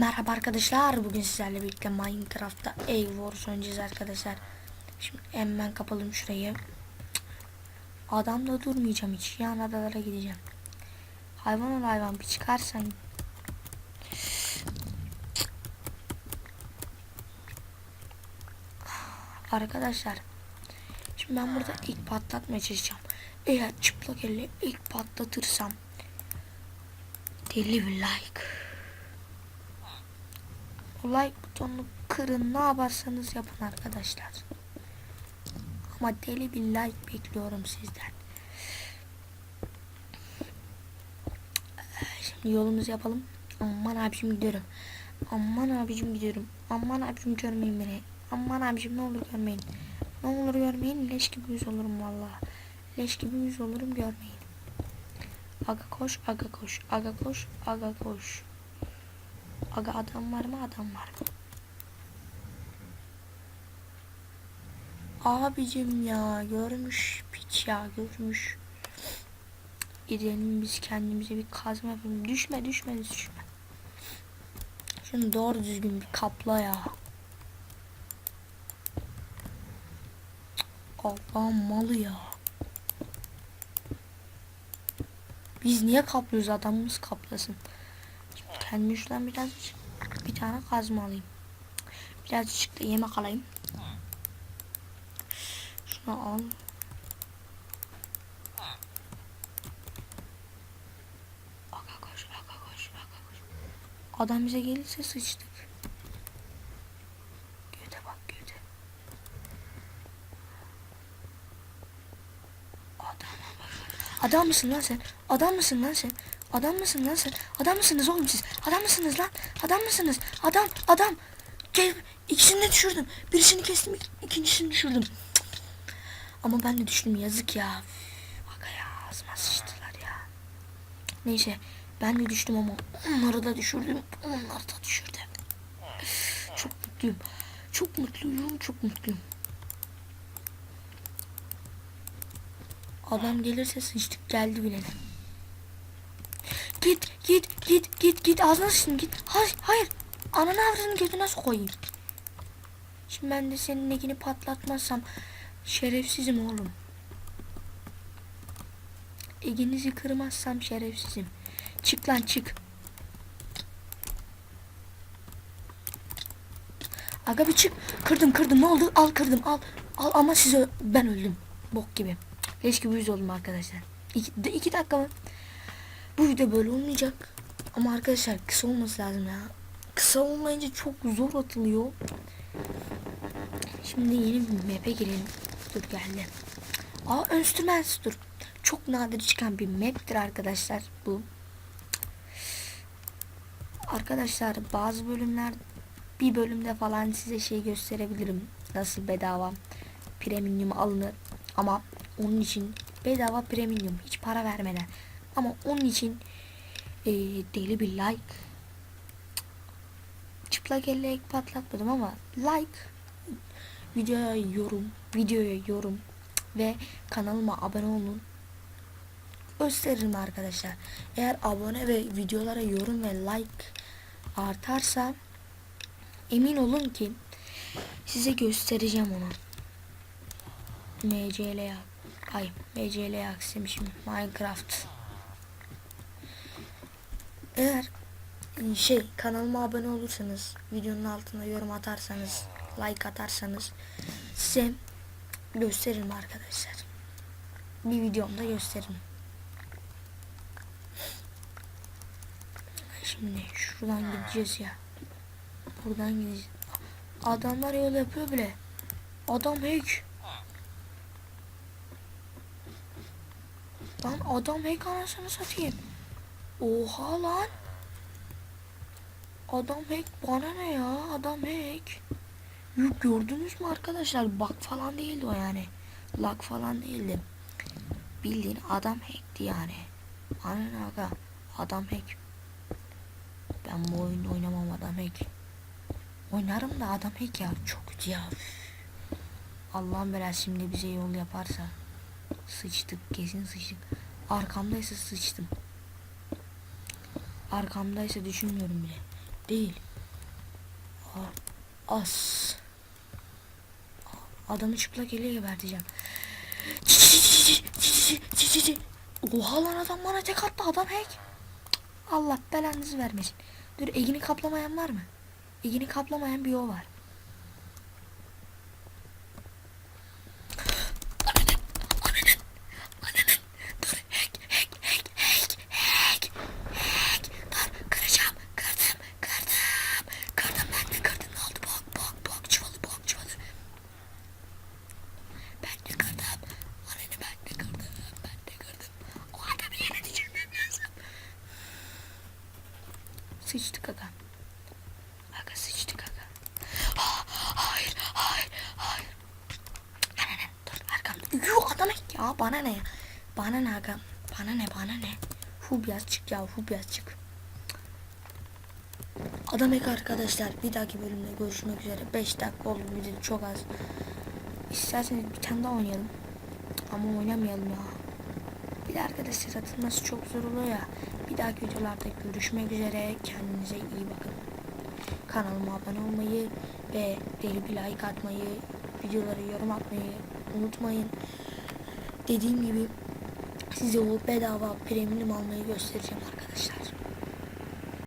Merhaba arkadaşlar. Bugün sizlerle birlikte Minecraft'ta Egg Wars oynayacağız arkadaşlar. Şimdi hemen kapalım şurayı. Adamda durmayacağım hiç. Yan adalara gideceğim. Hayvan ol hayvan bir çıkarsan. Arkadaşlar. Şimdi ben burada ilk patlatmaya çalışacağım. Eğer çıplak elle ilk patlatırsam deli bir like. Like butonunu kırın ne yaparsanız yapın arkadaşlar. Ama deli bir like bekliyorum sizden. Şimdi yolumuzu yapalım. Aman abicim gidiyorum. Aman abicim gidiyorum. Aman abicim görmeyin beni. Aman abicim ne olur görmeyin. Ne olur görmeyin. Leş gibi yüz olurum vallahi. Leş gibi yüz olurum görmeyin. Aga koş, aga koş, aga koş, aga koş. Aga adam var mı adam var mı? Abicim ya görmüş piç ya görmüş. Gidelim biz kendimize bir kazma yapalım. Düşme düşme düşme. Şunu doğru düzgün bir kapla ya. Allah'ın malı ya. Biz niye kaplıyoruz adamımız kaplasın. Kendime şuradan biraz bir tane kazma alayım. Birazcık da yemek alayım. Şunu al. Aga koş, aga koş, aga koş. Adam bize gelirse sıçtık. Göte bak göte. Adam mısın lan sen? Adam mısın lan sen? Adam mısın lan sen? Adam mısınız oğlum siz? Adam mısınız lan? Adam mısınız? Adam, adam. Gel, ikisini de düşürdüm. Birisini kestim, ik- ikincisini düşürdüm. Cık. Ama ben de düştüm yazık ya. Bak ya ağzıma sıçtılar ya. Neyse ben de düştüm ama onları da düşürdüm. Onları da düşürdüm. Çok mutluyum. Çok mutluyum, çok mutluyum. Adam gelirse sıçtık geldi bile. Git git git git git ağzına sıçtın git. Hayır hayır. Ananı avradını götüne koyayım. Şimdi ben de senin ekini patlatmazsam şerefsizim oğlum. Eginizi kırmazsam şerefsizim. Çık lan çık. Aga bir çık. Kırdım kırdım ne oldu? Al kırdım al. Al ama size ben öldüm. Bok gibi. Leş gibi yüz oldum arkadaşlar. İki, iki dakika mı? Bu video böyle olmayacak. Ama arkadaşlar kısa olması lazım ya. Kısa olmayınca çok zor atılıyor. Şimdi yeni bir map'e girelim. Dur geldi. Aa Instruments dur. Çok nadir çıkan bir map'tir arkadaşlar bu. Arkadaşlar bazı bölümler bir bölümde falan size şey gösterebilirim. Nasıl bedava premium alınır. Ama onun için bedava premium hiç para vermeden. Ama onun için eee, deli bir like. Çıplak elle patlatmadım ama like videoya yorum, videoya yorum ve kanalıma abone olun. Gösteririm arkadaşlar. Eğer abone ve videolara yorum ve like artarsa emin olun ki size göstereceğim onu. MCL. Ay MCL aksiymişim. Minecraft. Eğer e, şey kanalıma abone olursanız videonun altına yorum atarsanız like atarsanız size gösteririm arkadaşlar. Bir videomda gösteririm. Şimdi şuradan gideceğiz ya. Buradan gideceğiz. Adamlar yol yapıyor bile. Adam hack. Lan adam hack anasını satayım. Oha lan. Adam hack bana ne ya adam hack. Yok gördünüz mü arkadaşlar bak falan değildi o yani. Lag falan değildi. Bildiğin adam hackti yani. Aynen aga adam hack. Ben bu oyunu oynamam adam hack. Oynarım da adam hack ya çok kötü ya. Allah'ım belası şimdi bize yol yaparsa sıçtık kesin sıçtık. Arkamdaysa sıçtım. Arkamdaysa düşünmüyorum bile. Değil. Aa, as. Aa, Adamı çıplak eliyle geberteceğim. Oha lan adam bana tek attı adam hack. Allah belanızı vermesin. Dur Egin'i kaplamayan var mı? Egin'i kaplamayan bir o var. Dur hack hack hack hack hack hack. Dur kıracağım kırdım kırdım. Kırdım ben de kırdım ne oldu bok bok bok çuvalı bok çuvalı. Ben de kırdım. Ananı ben de kırdım ben de kırdım. O adamı yere düşürmem lazım. Sıçtık aga. Aga sıçtık aga. Ha, hayır, hayır, hayır. Anne dur arkamda. Yuh adam ya bana ne? Bana ne aga? Bana ne bana ne? Hubyaz çık ya Hubyaz çık. Adam ek arkadaşlar. Bir dahaki bölümde görüşmek üzere. 5 dakika oldu video çok az. İsterseniz bir tane daha oynayalım. Ama oynamayalım ya. Bir de arkadaşlar atılması çok zor oluyor ya. Bir dahaki videolarda görüşmek üzere. Kendinize iyi bakın. Kanalıma abone olmayı ve deli bir like atmayı, videoları yorum atmayı unutmayın. Dediğim gibi size o bedava premium almayı göstereceğim arkadaşlar.